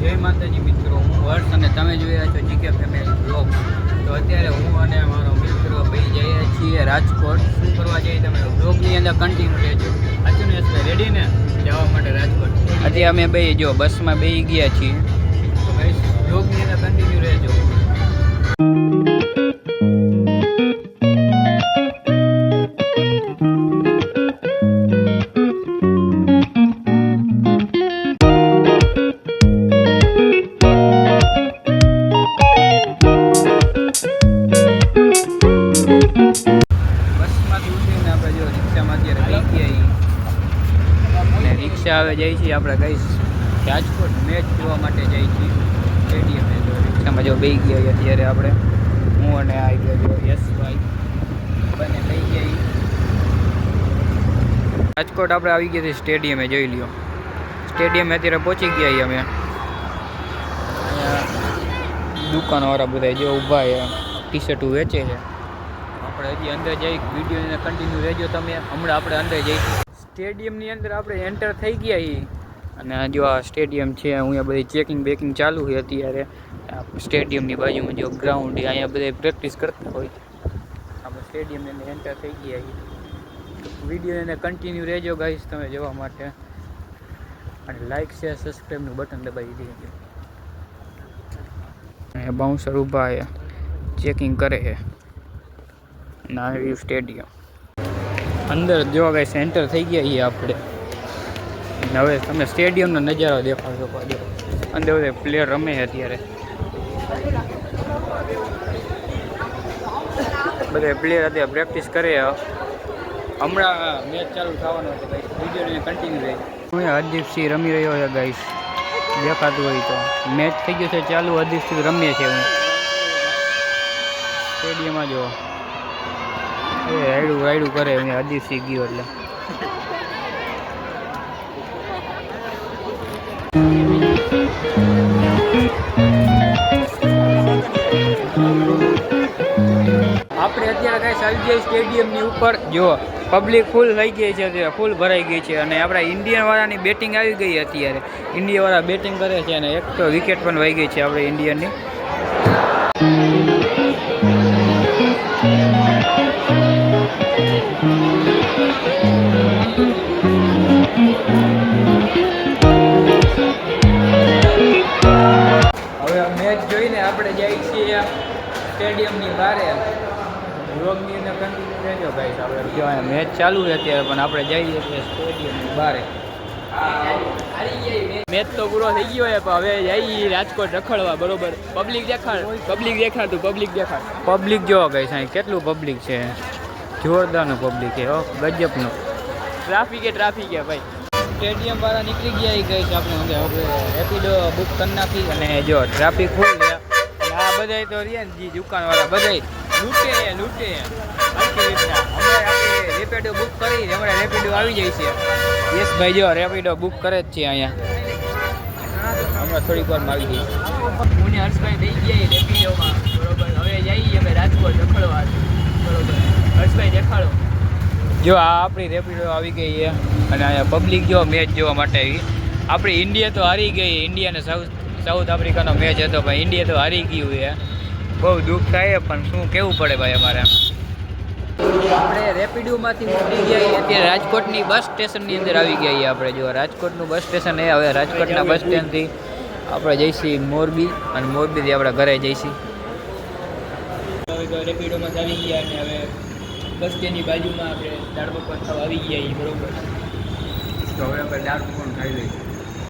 જય માતાજી મિત્રો, હું હર્ષ અને તમે રહ્યા છો જીકે ફેમિલી બ્લોગ તો અત્યારે હું અને મારો મિત્ર ભાઈ જઈએ છીએ રાજકોટ. શું કરવા જઈએ તમે બ્લોગની અંદર કન્ટિન્યુ રહેજો. સાચું ને રેડી ને? જવા માટે રાજકોટ. અત્યારે અમે બે જો બસમાં બે ગયા છીએ. તો ભાઈ બ્લોગની અંદર કન્ટિન્યુ રહેજો. અને રિક્ષા આવે જઈ છીએ આપણે કહીશ, રાજકોટ મેચ જોવા માટે જઈ છીએ સ્ટેડિયમે જો રિક્ષામાં જો બેસી ગયા અત્યારે આપણે. હું અને આ ગયો જો યશભાઈ. બંને બેસી ગયા. રાજકોટ આપણે આવી ગયા છીએ સ્ટેડિયમે જોઈ લ્યો. સ્ટેડિયમે અત્યારે પહોંચી ગયા અમે. દુકાનવાળા બધા જે ઊભા છે ટી શર્ટો વેચે છે. આપણે હજી અંદર જઈ વિડીયોને કન્ટિન્યુ રહેજો તમે. હમણાં આપણે અંદર જઈશું સ્ટેડિયમની અંદર આપણે એન્ટર થઈ ગયા છીએ અને જો આ સ્ટેડિયમ છે, અહીંયા બધી ચેકિંગ બેકિંગ ચાલુ છે અત્યારે. સ્ટેડિયમની બાજુમાં જો ગ્રાઉન્ડ છે, અહીંયા બધા પ્રેક્ટિસ કરતા હોય. આપણે સ્ટેડિયમની અંદર એન્ટર થઈ ગયા છીએ વિડીયોને કન્ટિન્યુ રહેજો ગાઈસ તમે જોવા માટે. અને લાઇક શેર સબસ્ક્રાઈબનું બટન દબાવી દેજો. અહીંયા બાઉન્સર ઊભા છે ચેકિંગ કરે છે. ના આવ્યું સ્ટેડિયમ. અંદર જો કઈ સેન્ટર થઈ ગયા છીએ આપણે. હવે તમે સ્ટેડિયમનો નજારો દેખાડશો પાછો અંદર બધા પ્લેયર રમે અત્યારે. બધા પ્લેયર અત્યારે પ્રેક્ટિસ કરે હમણાં મેચ ચાલુ થવાનો છે ગાઈસ વિડીયોને કન્ટિન્યુ રહે હું હરદીપસિંહ રમી રહ્યો છે ગાઈસ દેખાતું હોય તો. મેચ થઈ ગયો છે, ચાલુ હરદીપસિંહ રમીએ છીએ હું સ્ટેડિયમમાં જો. એ રાયડું રાયડું કરે હું હરદીપસિંહ ગયો એટલે. આપણે અત્યારે કઈ સ્ટેડિયમ સ્ટેડિયમની ઉપર જો પબ્લિક ફૂલ થઈ ગઈ છે અત્યારે ફૂલ ભરાઈ ગઈ છે. અને આપણા ઇન્ડિયન વાળાની બેટિંગ આવી ગઈ અત્યારે. ઇન્ડિયા વાળા બેટિંગ કરે છે અને એક તો વિકેટ પણ વહી ગઈ છે આપણે ઇન્ડિયનની હવે મેચ જોઈને આપણે જઈએ છીએ સ્ટેડિયમની બારે વ્લોગની અંદર કન્ટિન્યુ રહેજો ભાઈ આપણે જો મેચ ચાલુ છે પણ આપણે જઈએ છીએ સ્ટેડિયમની બારે મેચ તો પૂરો થઈ ગયો છે, પણ હવે જઈએ રાજકોટ રખડવા, બરોબર? પબ્લિક દેખાડ પબ્લિક દેખાડતું પબ્લિક દેખાડ. પબ્લિક જોવો ગઈ સાહેબ, કેટલું પબ્લિક છે? જોરદારનું પબ્લિક છે, હો, ગજબનું. ટ્રાફિક એ ટ્રાફિક છે, ભાઈ. સ્ટેડિયમ વાળા નીકળી ગયા એ ગઈ છે આપણે હવે રેપિડો બુક કરી નાખી. અને જો ટ્રાફિક ફૂલ છે આ બધાય તો રહ્યા ને, જે દુકાનવાળા બધાય. લૂંટે લૂંટે આપણે રેપિડો બુક કરી હમણાં રેપિડો આવી જાય છે. યસ ભાઈ, જો રેપિડો બુક કરે જ છે અહીંયા. હમણાં થોડીક વારમાં આવી જઈએ હું હર્ષભાઈ થઈ ગયા રેપિડોમાં બરોબર, હવે જઈએ અમે રાજકોટ રખડવા બરોબર હર્ષભાઈ દેખાડો જો આ આપણી રેપિડો આવી ગઈ છે અને અહીંયા પબ્લિક જો મેચ જોવા માટે આવી. આપણી ઇન્ડિયા તો હારી ગઈ ઇન્ડિયા અને સાઉથ સાઉથ આફ્રિકાનો મેચ હતો ભાઈ ઇન્ડિયા તો હારી ગયું છે. બહુ દુઃખ થાય પણ શું કેવું પડે ભાઈ અમારે? આપણે રેપિડોમાંથી નીકળી ગયા. અત્યારે રાજકોટની બસ સ્ટેશનની અંદર આવી ગયા આપણે, જો રાજકોટનું બસ સ્ટેશન એ, હવે રાજકોટના બસ સ્ટેન્ડથી આપણે જઈશું મોરબી અને મોરબીથી આપણે ઘરે જઈશું. રેપિડોમાં આવી ગયા અને હવે બસ તેની બાજુમાં આપણે દાળ પકવાન ખાવા આવી ગયા એ બરોબર. તો હવે આપણે દાળ પકવાન ખાઈ લઈશું